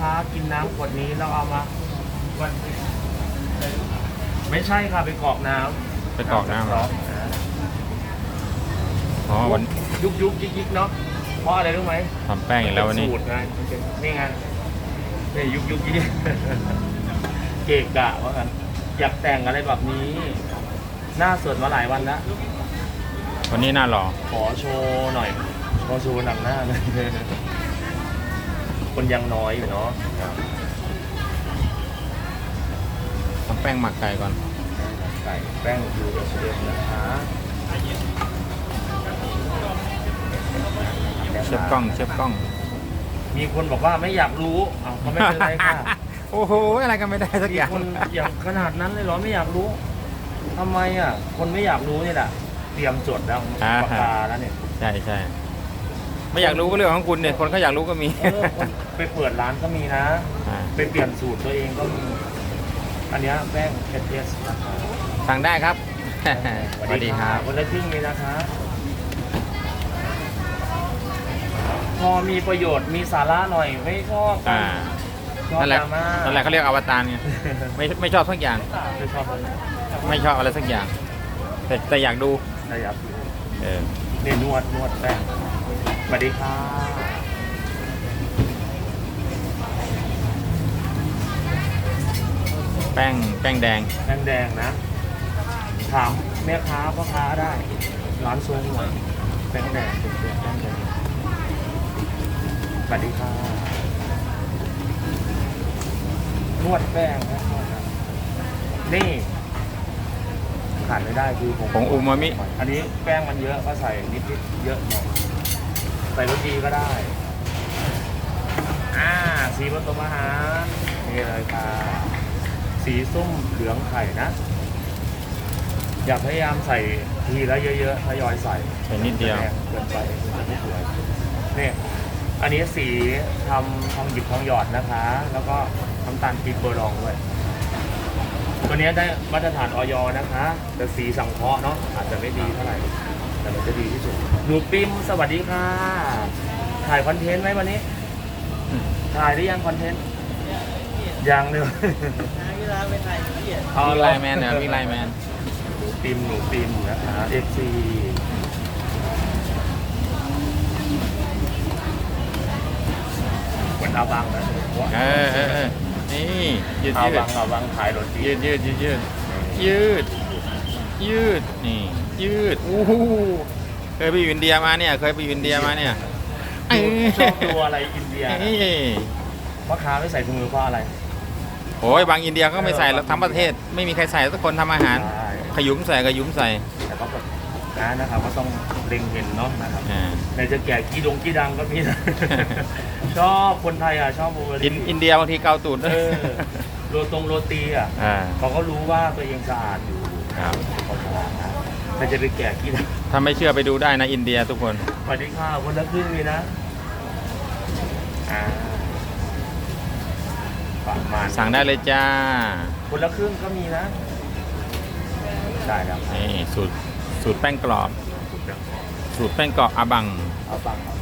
ค้ากินน้ำขวดนี้แล้วเอามาวันไม่ใช่ค่ะไปกรอกน้ำไปกรอกน้ำเหรออ่าอ๋อวันยุกยุกยิกยิกเนาะเพราะอะไรรู้ไหมทำแป้งอีกแล้ววันนี้สูตรไงมันเป็นนี่ไงนี่ยุกยุกยิกยิกเกะกะว่ากันอยากแต่งอะไรแบบนี้ หน้าสดมาหลายวันแล้ววันนี้หน้าหล่อขอโชว์หน่อยขอโชว์หนังหน้าหน่อย คนยังน้อยอยู่เนาะทำแป้งหมักไก่ก่อนใส่แป้งยูเอสเอ็มนะคะเชฟกล้องเชฟกล้อง มีคนบอกว่าไม่อยากรู้อ้าวก็ไม่เป็นไรค่ะโอ้โหอะไรก็ไม่ได้สักมีอย่างคนอย่างขนาดนั้นเลยเหรอไม่อยากรู้ทำไมอะ คนไม่อยากรู้นี่แหละเตรียมจดแล้วปากกาแล้วเนี่ย ใช่ใช่ ไม่อยากรู้ก็เรื่องของคุณเนี่ยคนเขาอยากรู้ก็มีเออคนไปเปิดร้านก็มีนะ อ่าไปเปลี่ยนสูตรตัวเองก็มี อันเนี้ยแป้งเอสเอสนะคะสั่งได้ครับ สวัสดีครับ คนละครึ่งนี้นะคะ พอมีประโยชน์มีสาระหน่อยไม่ชอบอ่าชอบนั่นแหละดราม่านั่นแหละเขาเรียกอวตารไงไม่ไม่ชอบสักอย่าง ไม่ชอบเลยไม่ชอบอะไรสักอย่าง แต่แต่อยากดูนะอยากดูเออเนี่ยนวดนวดแป้ง สวัสดีค่ะแป้งแป้งแดงแป้งแดงนะ ถามแม่ค้าพ่อค้าได้ ร้านโซนหน่อยแป้งแดงเป็นแป้งแดงสวัสดีค่ะนวดแป้งนะนวดนะนี่ขาดไม่ได้คือผงผงอูมามิ อันนี้แป้งมันเยอะก็ใส่นิดนิดๆเยอะหน่อย ใส่รสดีก็ได้ อ่า สีผสมอาหารนี่เลยค่ะสีส้มเหลืองไข่นะ อย่าพยายามใส่ทีละเยอะๆทยอยใส่ใส่นิดเดียวเกินไปจะไม่สวยเนี่ยอันนี้สีทำทองหยิบทองหยอดนะคะ แล้วก็น้ำตาลปี๊บเบอร์รองด้วย ตัวเนี้ยได้มาตรฐานออยนะคะ แต่สีสังเคราะห์เนาะอาจจะไม่ดีเท่าไหร่ แต่มันจะดีที่สุดหนูปิมสวัสดีค่ะ ถ่ายคอนเทนต์ไหมวันนี้อืมถ่ายหรือยังคอนเทนต์ ยังเลยเวลาไปถ่ายที่อะเอามีไลน์แมนเนี่ยมีไลน์แมนหนูปิมหนูปิมนะคะเอฟซีวันอาบังนะเออเออเออนี่ยืดอายืบัดงอาบังถ่ายรถจียืดยืดยืดยืดยืดยืดนี่ ยืดอู้หูเคยไปอยู่อินเดียมาเนี่ย เคยไปอยู่อินเดียมาเนี่ยเอ้ยชอบดูอะไรอินเดียเอ้ยพ่อค้าไม่ใส่ถุงมือเพราะอะไรโอ้ยบางอินเดียก็ไม่ใส่แล้วทั้งประเทศ ไม่มีใครใส่สักคนทำอาหารใช่ขยุ้มใส่ขยุ้มใส่แต่ก็แบบนะนะครับก็ต้องเล็งเห็นเนาะนะครับอ่าในจะแก่กี้ดงกี้ดังก็มีนะชอบคนไทยอะชอบบูเบออินรี่อินเดียบางทีเกาตูดเออโรตรงโรตีอะอ่าเขาก็รู้ว่าตัวเองสะอาดอยู่ครับเขาฉลาดนะ แต่จะไปแก่กี้ดังถ้าไม่เชื่อไปดูได้นะอินเดียทุกคน สวัสดีค่ะคนละครึ่งเลยนะอ่าประมาณสั่งได้เลยจ้า คนละครึ่งก็มีนะ ได้แล้วครับนี่สูตรสูตรแป้งกรอบถูกแล้วสูตรแป้งกรอบอาบัง เอาฟังเอา